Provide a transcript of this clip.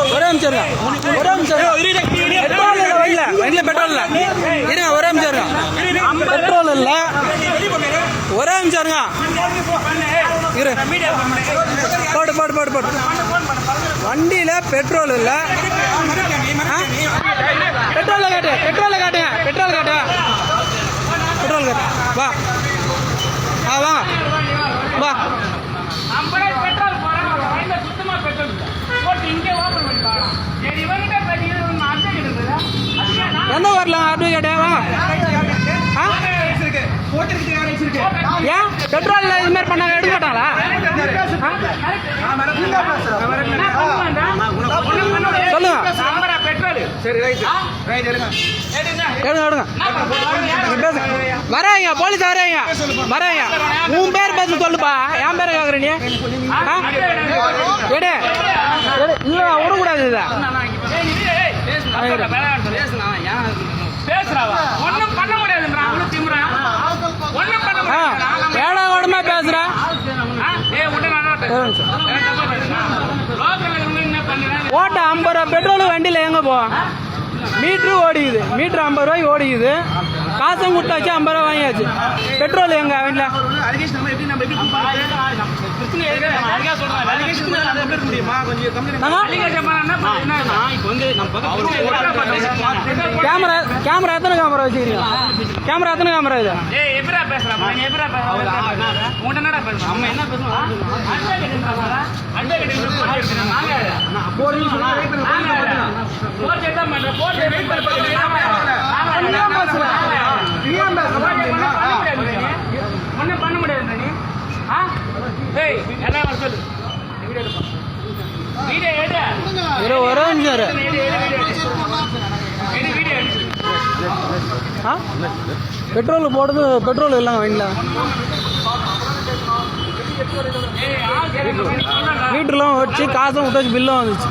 ஒரே நிமிஷம் ஒரே நிமிஷம். பெட்ரோல் இல்லை வண்டியில் வண்டியில் பெட்ரோல் இல்லை. இருங்க ஒரே நிமிஷம் பெட்ரோல் இல்லை. ஒரே நிமிஷம் இருங்க. இரு. போடு போடு போடு போடு. வண்டியில் பெட்ரோல் இல்லை. பெட்ரோலில் காட்டு பெட்ரோலில் காட்டுங்க பெட்ரோல் காட்டுங்க. பெட்ரோல் காட்டு. வா. நான் எந்த வரலாம் ஆ? ஏன்? பெட்ரோல் இது மாதிரி பண்ணாங்க எடுக்க மாட்டாங்களா சொல்லுங்க. வராங்க போலீஸ் வராங்க வராங்க உன் பேர் பேச சொல்லுப்பா. என் பேரை கேட்குற நீ? எடு. விடக்கூடாது இதை. பேசுறாவா? பண்ண பண்ண முடியாது ஏடா உடம்பா பேசுற? ஏ உடனே ஓட்ட ஐம்பது ரூபா. பெட்ரோல் வண்டியில் எங்கே போவோம் மீட்ரு ஓடிக்குது. மீட்ரு ஐம்பது ரூபாய்க்கு ஓடிக்குது. காசும் கொடுத்தாச்சு ஐம்பது ரூபா வாங்கியாச்சு. பெட்ரோல் எங்க? வண்டியில் கேமரா கேமரா எத்தனை கேமரா வச்சுக்கிறீங்க? கேமரா எத்தனை கேமரா இது? ஏய் எப்படா பேசுறா? நீ எப்படா பேசுறா? உன்கிட்ட என்னடா பேசுறா அம்மா என்ன ஒரு ஒரு பெட்ரோல் போடுறது பெட்ரோல் எல்லாம் வாங்கலாம் மீட்டர்லாம் வச்சு காசும் விட்டு பில்லும் வந்துச்சு.